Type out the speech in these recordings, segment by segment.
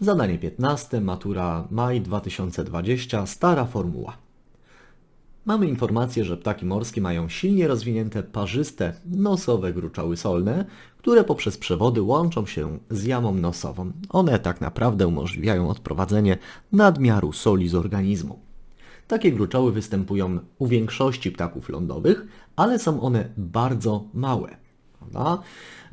Zadanie 15, matura maj 2020, stara formuła. Mamy informację, że ptaki morskie mają silnie rozwinięte parzyste nosowe gruczoły solne, które poprzez przewody łączą się z jamą nosową. One tak naprawdę umożliwiają odprowadzenie nadmiaru soli z organizmu. Takie gruczoły występują u większości ptaków lądowych, ale są one bardzo małe. Prawda?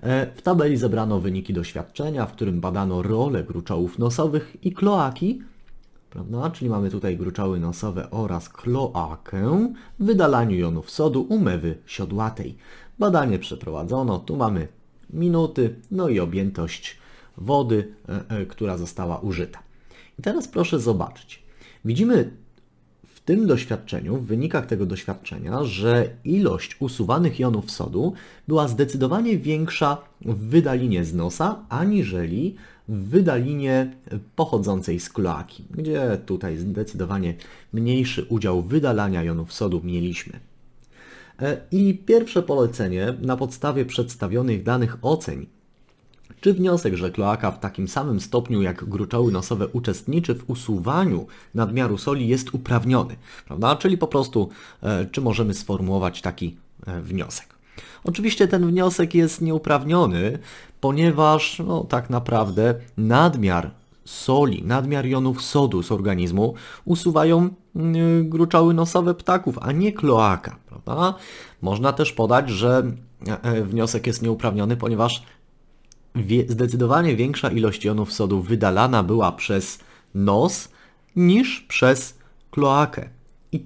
E, W tabeli zebrano wyniki doświadczenia, w którym badano rolę gruczołów nosowych i kloaki, prawda? czyli mamy tutaj gruczoły nosowe oraz kloakę w wydalaniu jonów sodu u mewy siodłatej. Badanie przeprowadzono, tu mamy minuty, no i objętość wody, e, e, która została użyta. I teraz proszę zobaczyć. Widzimy tym doświadczeniu, w wynikach tego doświadczenia, że ilość usuwanych jonów sodu była zdecydowanie większa w wydalinie z nosa, aniżeli w wydalinie pochodzącej z kloaki, gdzie tutaj zdecydowanie mniejszy udział wydalania jonów sodu mieliśmy. E, I pierwsze polecenie na podstawie przedstawionych danych oceń czy wniosek, że kloaka w takim samym stopniu jak gruczoły nosowe uczestniczy w usuwaniu nadmiaru soli jest uprawniony, prawda? Czyli po prostu, e, czy możemy sformułować taki e, wniosek. Oczywiście ten wniosek jest nieuprawniony, ponieważ no, tak naprawdę nadmiar soli, nadmiar jonów sodu z organizmu usuwają mm, gruczoły nosowe ptaków, a nie kloaka, prawda? Można też podać, że e, wniosek jest nieuprawniony, ponieważ wie, zdecydowanie większa ilość jonów sodu wydalana była przez nos niż przez kloakę. I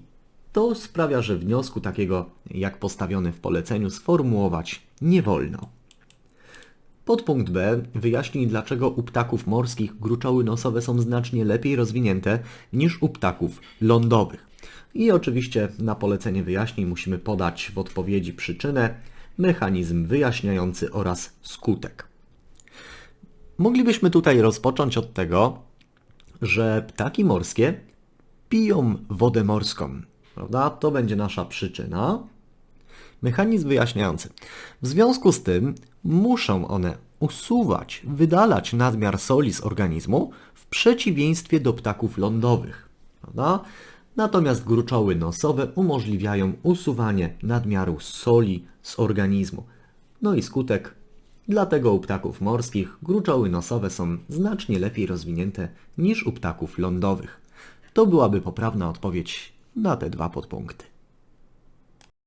to sprawia, że wniosku takiego, jak postawiony w poleceniu, sformułować nie wolno. Podpunkt B wyjaśni, dlaczego u ptaków morskich gruczoły nosowe są znacznie lepiej rozwinięte niż u ptaków lądowych. I oczywiście na polecenie wyjaśnień musimy podać w odpowiedzi przyczynę, mechanizm wyjaśniający oraz skutek. Moglibyśmy tutaj rozpocząć od tego, że ptaki morskie piją wodę morską, prawda? To będzie nasza przyczyna. Mechanizm wyjaśniający. W związku z tym muszą one usuwać, wydalać nadmiar soli z organizmu w przeciwieństwie do ptaków lądowych. Prawda? Natomiast gruczoły nosowe umożliwiają usuwanie nadmiaru soli z organizmu. No i skutek Dlatego u ptaków morskich gruczoły nosowe są znacznie lepiej rozwinięte niż u ptaków lądowych. To byłaby poprawna odpowiedź na te dwa podpunkty.